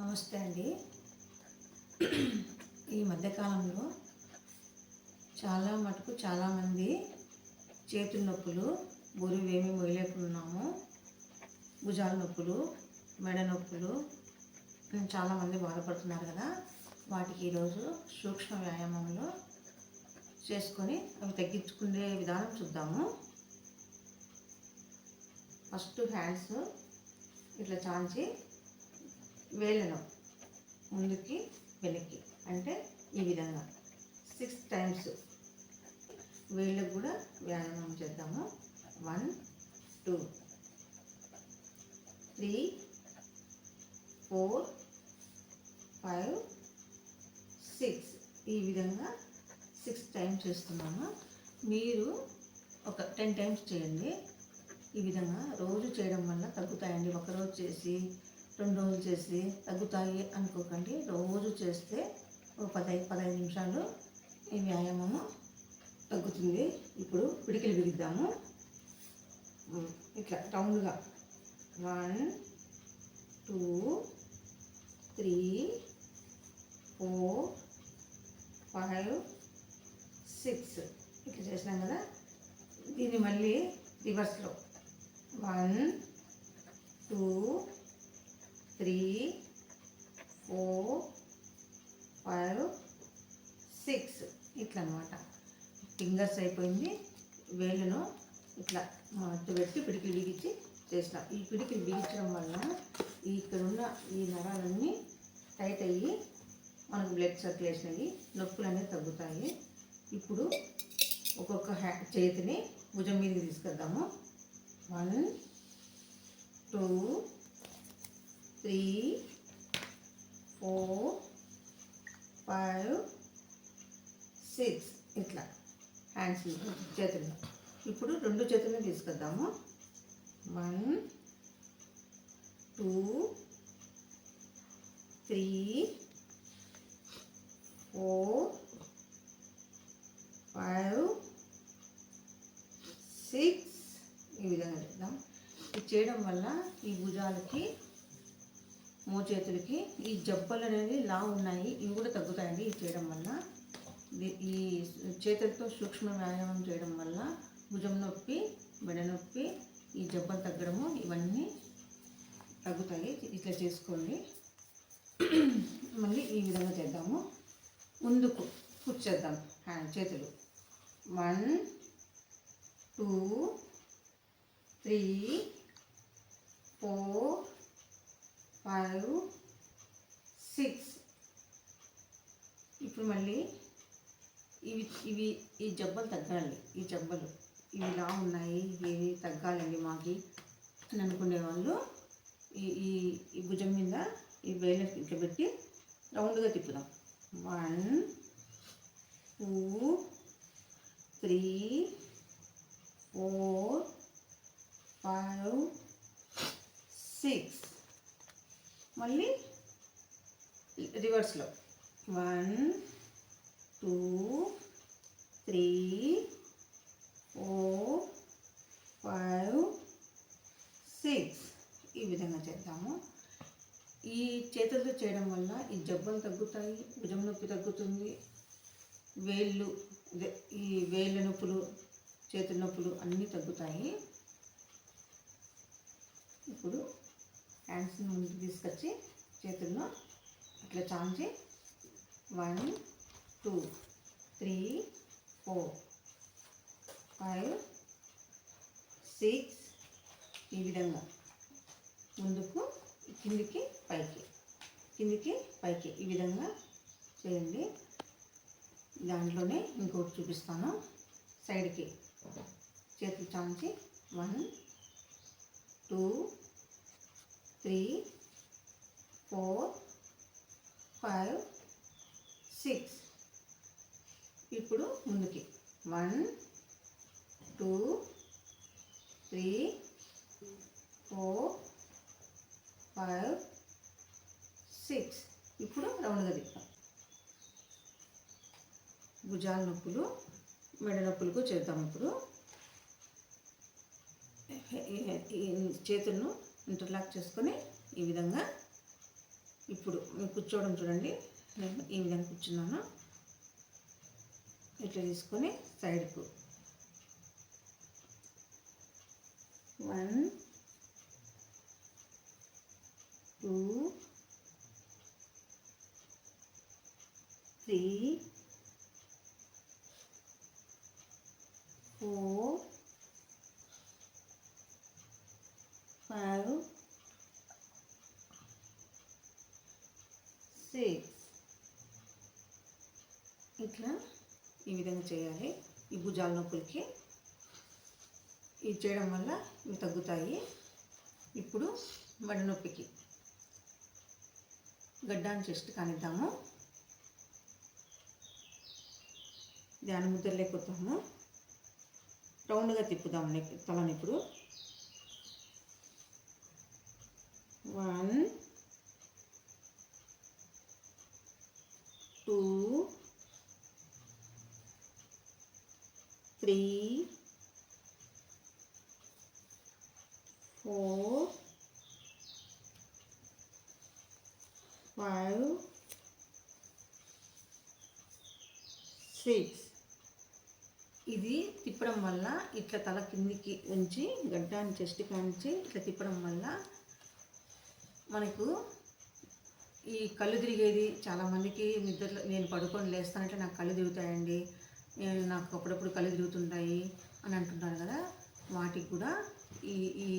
నమస్తే అండి. ఈ మధ్యకాలంలో చాలా మటుకు చాలామంది చేతుల నొప్పులు బరువేమి మొయలేకున్నాము భుజాల నొప్పులు మెడ నొప్పులు చాలామంది బాధపడుతున్నారు కదా. వాటికి ఈరోజు సూక్ష్మ వ్యాయామంలో చేసుకొని అవి తగ్గించుకునే విధానం చూద్దాము. ఫస్ట్ హ్యాండ్స్ ఇట్లా చాంచి వేళ్ళను ముందుకి వెనక్కి. అంటే ఈ విధంగా. సిక్స్ టైమ్స్ వేళ్ళకు కూడా వ్యాయామం చేద్దాము. One two three four five six ఈ విధంగా సిక్స్ టైమ్స్ చేస్తున్నాము. మీరు ఒక టెన్ టైమ్స్ చేయండి. ఈ విధంగా రోజు చేయడం వల్ల తగ్గుతాయండి. ఒకరోజు చేసి రెండు రోజులు చేసి తగ్గుతాయి అనుకోకండి. రోజు చేస్తే ఒక పదహైదు పదహైదు నిమిషాలు ఈ వ్యాయామము తగ్గుతుంది. ఇప్పుడు పిడికిలు విరిద్దాము. ఇట్లా రౌండ్గా. One two three four five six. ఇట్లా చేసినాం కదా. దీన్ని మళ్ళీ రివర్స్లో. One two three four five six ఇట్లా అనమాట ఫింగర్స్ అయిపోయింది. వేళ్ళను ఇట్లా మట్టు పెట్టి పిడికిలు బిగించి చేసిన. ఈ పిడికిలు బిగించడం వల్ల ఇక్కడ ఇక్కడున్న ఈ నరాలన్నీ టైట్ అయ్యి మనకు బ్లడ్ సర్క్యులేషన్ అయ్యి నొప్పులు అనేవి తగ్గుతాయి. ఇప్పుడు ఒక్కొక్క హ్యా చేతిని భుజం మీదకి తీసుకొద్దాము one two three four five six ఇట్లా హ్యాండ్స్ చేతులు. ఇప్పుడు రెండు చేతులను తీసుకొద్దాము. One two three four five six. ఈ విధంగా చేద్దాం. ఇది చేయడం వల్ల ఈ భుజాలకి మోచేతులకి ఈ జబ్బలు అనేవి లా ఉన్నాయి. ఇవి కూడా తగ్గుతాయండి. ఇది చేయడం వల్ల ఈ చేతులతో సూక్ష్మ వ్యాయామం చేయడం వల్ల భుజం నొప్పి మెడ నొప్పి ఈ జబ్బలు తగ్గడము ఇవన్నీ తగ్గుతాయి. ఇట్లా చేసుకోండి. మళ్ళీ ఈ విధంగా చేద్దాము. ముందుకు కూర్చేద్దాం హ్యాండ్ చేతులు. One two three four five six. ఇప్పుడు మళ్ళీ ఇవి ఇవి ఈ జబ్బలు తగ్గాలి. ఈ జబ్బలు. ఇవి ఇలా ఉన్నాయి ఇవి తగ్గాలండి మాకి అని అనుకునే వాళ్ళు ఈ ఈ భుజం మీద ఈ వేలు ఇట్లా పెట్టి రౌండ్గా తిప్పుదాం. One two three four five six. మళ్ళీ రివర్స్లో. One two three four five six. ఈ విధంగా చేద్దాము. ఈ చేతులతో చేయడం వల్ల ఈ జబ్బలు తగ్గుతాయి భుజం నొప్పి తగ్గుతుంది వేళ్ళు ఈ వేళ్ళ నొప్పులు చేతుల నొప్పులు అన్నీ తగ్గుతాయి. ఇప్పుడు హ్యాండ్స్ని ముందుకు తీసుకొచ్చి చేతుల్లో అట్లా చాంచి one two three four five six ఈ విధంగా. ముందుకు కిందికి పైకి. కిందికి పైకి ఈ విధంగా చేయండి. దాంట్లోనే ఇంకోటి చూపిస్తాను. సైడ్కి. చేతులు చాంచి. One two three four five six. ఇప్పుడు ముందుకి. One two three four five six ఇప్పుడు రౌండ్గా తిప్పాం భుజాల నొప్పులు మెడ నొప్పులకు చేద్దాం ఇప్పుడు. ఈ చేతులను ఇంటర్లాక్ చేసుకొని ఈ విధంగా ఇప్పుడు కూర్చోవడం చూడండి. నేను ఈ విధంగా కూర్చున్నాను. ఇట్లా తీసుకొని సైడ్కు. One two three four five six. ఇట్లా ఈ విధంగా చేయాలి. ఈ భుజాల నొప్పులకి. ఇది చేయడం వల్ల ఇవి తగ్గుతాయి. ఇప్పుడు మడి నొప్పికి గడ్డాన్ని చెస్ట్ కానిద్దాము. ధ్యాన ముద్ర లేకపోతాము రౌండ్గా తిప్పుదాం నెక్ తలని ఇప్పుడు. One two three four five six. ఇది తిప్పడం వల్ల ఇట్లా తల కిందికి ఉంచి గడ్డాన్ని చెస్ట్ కాంచి ఇట్లా తిప్పడం వల్ల మనకు ఈ కళ్ళు తిరిగేది. చాలామందికి నిద్రలో నేను పడుకొని లేస్తానంటే నాకు కళ్ళు తిరుగుతాయండి. నాకు అప్పుడప్పుడు కళ్ళు తిరుగుతుంటాయి అని అంటున్నారు కదా వాటికి కూడా ఈ ఈ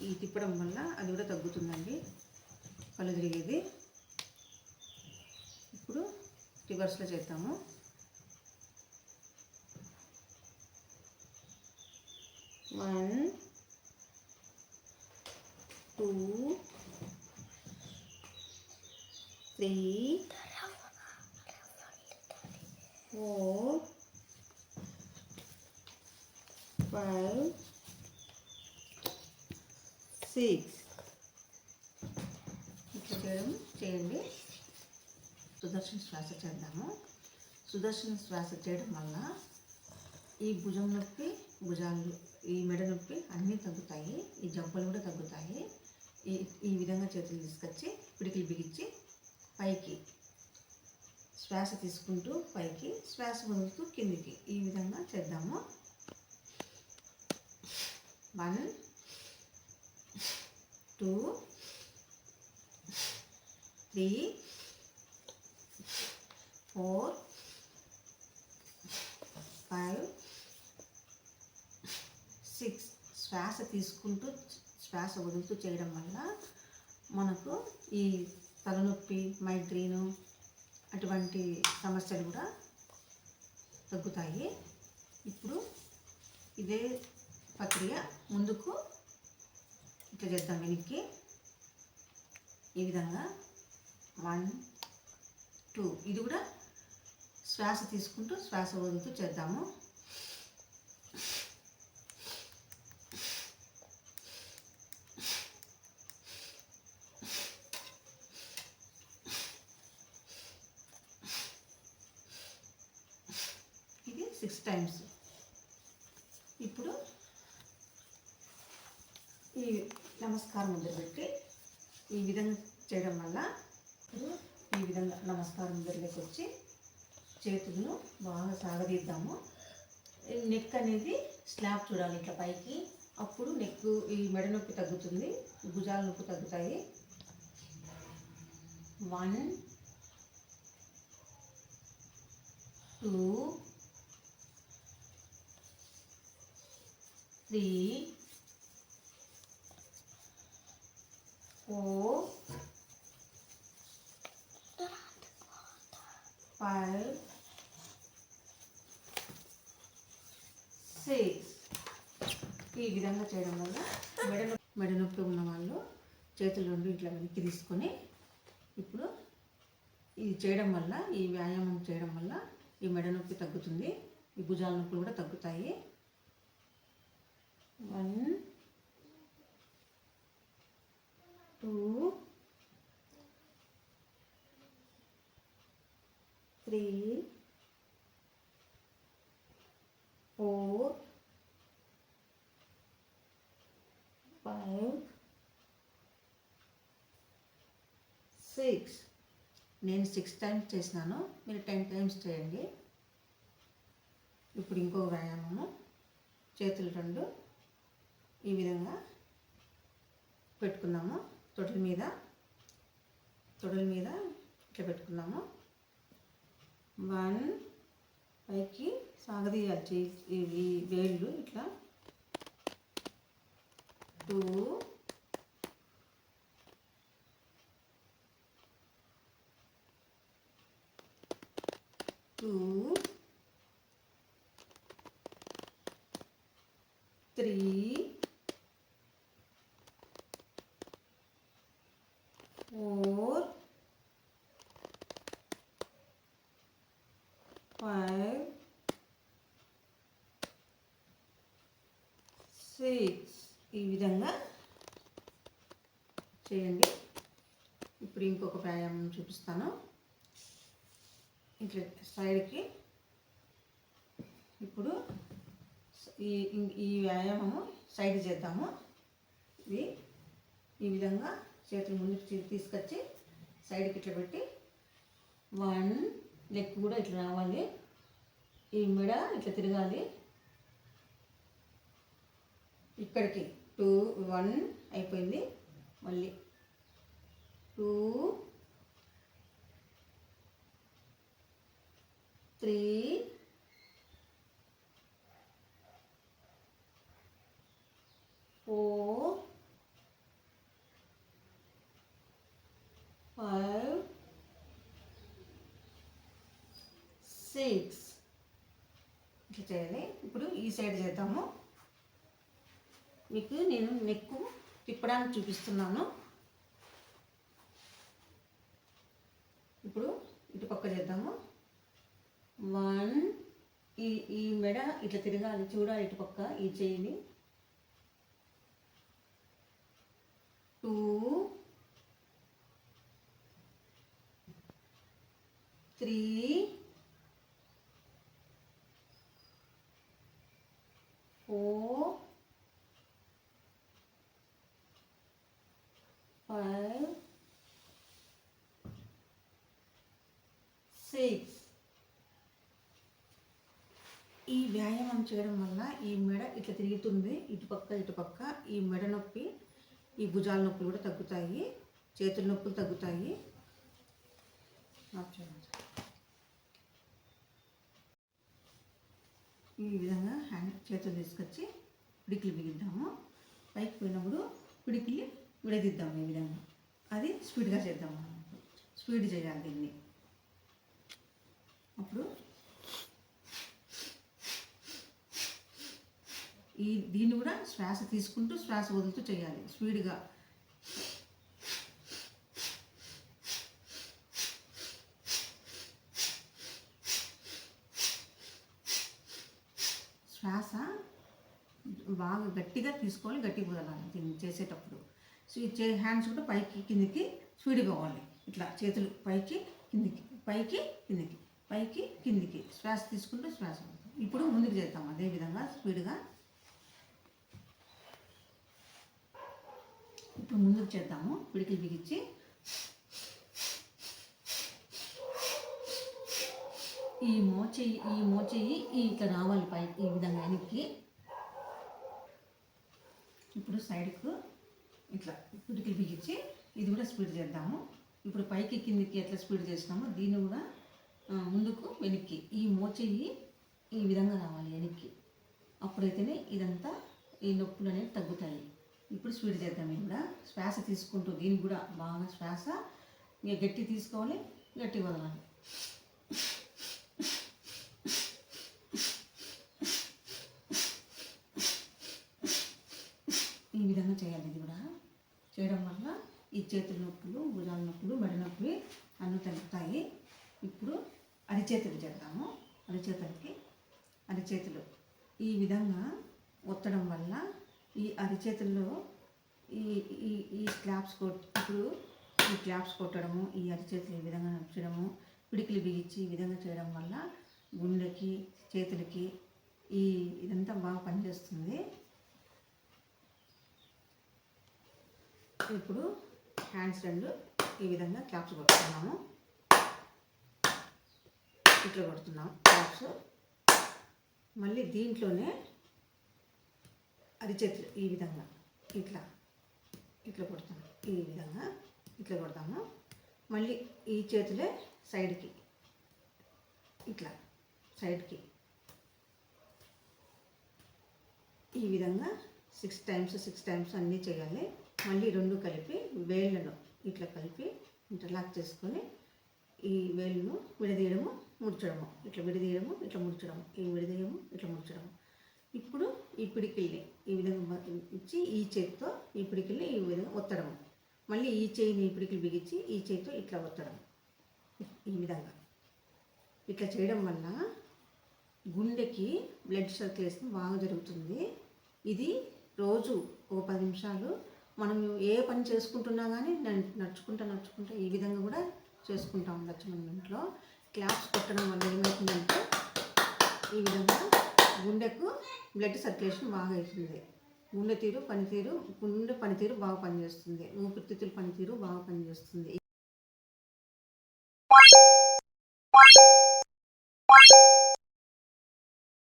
ఈ తిప్పడం వల్ల అది కూడా తగ్గుతుందండి కళ్ళు తిరిగేది. ఇప్పుడు రివర్స్లో చేద్దాము. One two three four five six ఇట్లా చేయడం చేయండి. సుదర్శన శ్వాస చేద్దాము. సుదర్శన శ్వాస చేయడం వల్ల ఈ భుజం నొప్పి భుజాలు ఈ మెడ నొప్పి అన్నీ తగ్గుతాయి. ఈ జంపలు కూడా తగ్గుతాయి. ఈ ఈ విధంగా చేతులు తీసుకొచ్చి పిడికిలు బిగించి పైకి శ్వాస తీసుకుంటూ పైకి శ్వాస వదులుతూ కిందికి ఈ విధంగా చేద్దాము. One two three four five six శ్వాస తీసుకుంటూ శ్వాస వదులుతూ చేయడం వల్ల మనకు ఈ తలనొప్పి మైగ్రేను అటువంటి సమస్యలు కూడా తగ్గుతాయి. ఇప్పుడు ఇదే ప్రక్రియ ముందుకు ఇట్లా చేద్దాం వెనక్కి. ఈ విధంగా వన్ టూ. ఇది కూడా శ్వాస తీసుకుంటూ శ్వాస వదులుతూ చేద్దాము ఇది సిక్స్ టైమ్స్ ఇప్పుడు ఈ నమస్కారం ముద్ర పెట్టి ఈ విధంగా చేయడం వల్ల ఈ విధంగా నమస్కారం ముద్రలోకి వచ్చి చేతులను బాగా సాగదీద్దాము. నెక్ అనేది స్లాబ్ చూడాలి ఇట్లా పైకి. అప్పుడు నెక్ ఈ మెడ నొప్పి తగ్గుతుంది భుజాల నొప్పి తగ్గుతాయి. One two three four five six ఈ విధంగా చేయడం వల్ల మెడ నొప్పి మెడ నొప్పి ఉన్న వాళ్ళు చేతులు రెండు ఇట్లా వెనక్కి తీసుకొని ఇప్పుడు ఇది చేయడం వల్ల ఈ వ్యాయామం చేయడం వల్ల ఈ మెడ నొప్పి తగ్గుతుంది. ఈ భుజాల నొప్పులు కూడా తగ్గుతాయి. One two three four five six. నేను సిక్స్ టైమ్స్ చేసినాను మీరు టెన్ టైమ్స్ చేయండి. ఇప్పుడు ఇంకో వ్యాయామము చేతులు రెండు. ఈ విధంగా పెట్టుకున్నాము తొడల మీద. తొడల మీద ఇట్లా పెట్టుకున్నాము. వన్ పైకి సాగదీయాలి చేయి వేళ్ళు ఇట్లా. Two two three four five six ఈ విధంగా చేయండి ఇప్పుడు ఇంకొక వ్యాయామం చూపిస్తాను ఇట్లా సైడ్కి. ఇప్పుడు ఈ ఈ వ్యాయామము సైడ్ చేద్దాము. ఇది ఈ విధంగా చేతులు ముందుకు తీసుకొచ్చి సైడ్కి ఇట్లా పెట్టి వన్ లెగ్ కూడా ఇట్లా రావాలి. ఈ మెడ ఇట్లా తిరగాలి. ఇక్కడికి టూ వన్ అయిపోయింది. మళ్ళీ two three. Four. Five. Six. ఇట్లా చేయాలి. ఇప్పుడు ఈ సైడ్ చేద్దాము. మీకు నేను నెక్కు తిప్పడానికి చూపిస్తున్నాను. ఇప్పుడు ఇటు పక్క చేద్దాము. వన్ ఈ ఈ మెడ ఇట్లా తిరగాలి చూడాలి ఇటు పక్క ఈ చెయ్యిని two three four five six ఈ వ్యాయామం చేయడం వల్ల ఈ మెడ ఇట్లా తిరుగుతుంది ఇటుపక్క ఇటుపక్క ఈ మెడ నొప్పి ఈ భుజాల నొప్పులు కూడా తగ్గుతాయి చేతుల నొప్పులు తగ్గుతాయి. ఈ విధంగా హ్యాండ్ చేతులు తీసుకొచ్చి పిడికిలు బిగిద్దాము పైకి పోయినప్పుడు పిడికిలి విడదీద్దాము ఈ విధంగా. అది స్పీడ్గా చేద్దాము స్పీడ్ చేయాలి దీన్ని. అప్పుడు ఈ దీన్ని కూడా శ్వాస తీసుకుంటూ శ్వాస వదులుతూ చేయాలి స్పీడ్గా. శ్వాస బాగా గట్టిగా తీసుకోవాలి గట్టిగా వదలాలి దీన్ని చేసేటప్పుడు. చే హ్యాండ్స్ కూడా పైకి కిందికి స్పీడ్గా పోవాలి ఇట్లా చేతులు పైకి కిందికి పైకి కిందికి పైకి కిందికి. శ్వాస తీసుకుంటూ శ్వాస ఇప్పుడు ముందుకు చేద్దాం. అదే విధంగా స్పీడ్గా ఇప్పుడు ముందుకు చేద్దాము. పిడికిలు బిగించి. ఈ మోచెయ్యి ఈ మోచెయ్యి ఈ ఇట్లా రావాలి పై ఈ విధంగా వెనక్కి. ఇప్పుడు సైడ్కు ఇట్లా పిడికిలు బిగించి ఇది కూడా స్పీడ్ చేద్దాము. ఇప్పుడు పైకి కిందికి ఎట్లా స్పీడ్ చేసినామో దీన్ని కూడా ముందుకు వెనక్కి. ఈ మోచెయ్యి ఈ విధంగా రావాలి వెనక్కి. అప్పుడైతేనే ఇదంతా ఈ నొప్పులు అనేవి తగ్గుతాయి. ఇప్పుడు స్పీడ్ చేద్దాం ఇది? కూడా శ్వాస తీసుకుంటూ దీన్ని కూడా బాగా శ్వాస. ఇక గట్టి తీసుకోవాలి గట్టి వదలాలి. ఈ విధంగా చేయాలి ఇది కూడా. చేయడం వల్ల ఈ చేతుల నొప్పులు భుజాల నొప్పులు మెడ నొప్పులు అన్నీ తగ్గుతాయి. ఇప్పుడు అరిచేతులు చేద్దాము. అరిచేతులకి అరిచేతులు. ఈ విధంగా ఒత్తడం వల్ల ఈ అరిచేతుల్లో ఈ ఈ ఈ క్లాప్స్ కొట్ ఇప్పుడు ఈ క్లాప్స్ కొట్టడము ఈ అరిచేతులు ఈ విధంగా నచ్చడము పిడికిలు బిగించి ఈ విధంగా చేయడం వల్ల గుండెకి చేతులకి ఈ ఇదంతా బాగా పనిచేస్తుంది. ఇప్పుడు హ్యాండ్స్ రెండు ఈ విధంగా క్లాప్స్ కొడుతున్నాము ఇట్లా కొడుతున్నాం. క్లాప్స్. మళ్ళీ దీంట్లోనే అరిచేతులు ఈ విధంగా. ఇట్లా. ఇట్లా కొడతాను. ఈ విధంగా. ఇట్లా కొడతాను. మళ్ళీ ఈ చేతులే సైడ్కి. ఇట్లా. సైడ్కి. ఈ విధంగా సిక్స్ టైమ్స్ సిక్స్ టైమ్స్ అన్నీ చేయాలి. మళ్ళీ రెండు కలిపి వేళ్ళను ఇట్లా కలిపి ఇంటర్లాక్ చేసుకొని ఈ వేళ్ళను విడదీయడము ముడ్చడము. ఇట్లా విడదీయడము ఇట్లా ముడ్చడము. ఈ విడదీయము ఇట్లా ముడ్చడము. ఇప్పుడు ఈ పిడికిల్ని ఈ విధంగా ఇచ్చి ఈ చేతితో ఈ పిడికిల్ని ఈ విధంగా ఒత్తడం మళ్ళీ ఈ చేయిని ఈ పిడికిలు బిగించి ఈ చేతితో ఇట్లా ఒత్తడం ఈ విధంగా. ఇట్లా చేయడం వల్ల గుండెకి బ్లడ్ సర్క్యులేషన్ బాగా జరుగుతుంది. ఇది రోజు ఒక పది నిమిషాలు మనం ఏ పని చేసుకుంటున్నా కానీ నడుచుకుంటా నడుచుకుంటా ఈ విధంగా కూడా చేసుకుంటా ఉండొచ్చు మనం ఇంట్లో. క్లాప్స్ కొట్టడం వల్ల ఏమవుతుందంటే ఈ విధంగా గుండెకు బ్లడ్ సర్క్యులేషన్ బాగా అవుతుంది. గుండె తీరు పనితీరు గుండె పనితీరు బాగా పనిచేస్తుంది. ఊపిరితిత్తుల పనితీరు బాగా పనిచేస్తుంది.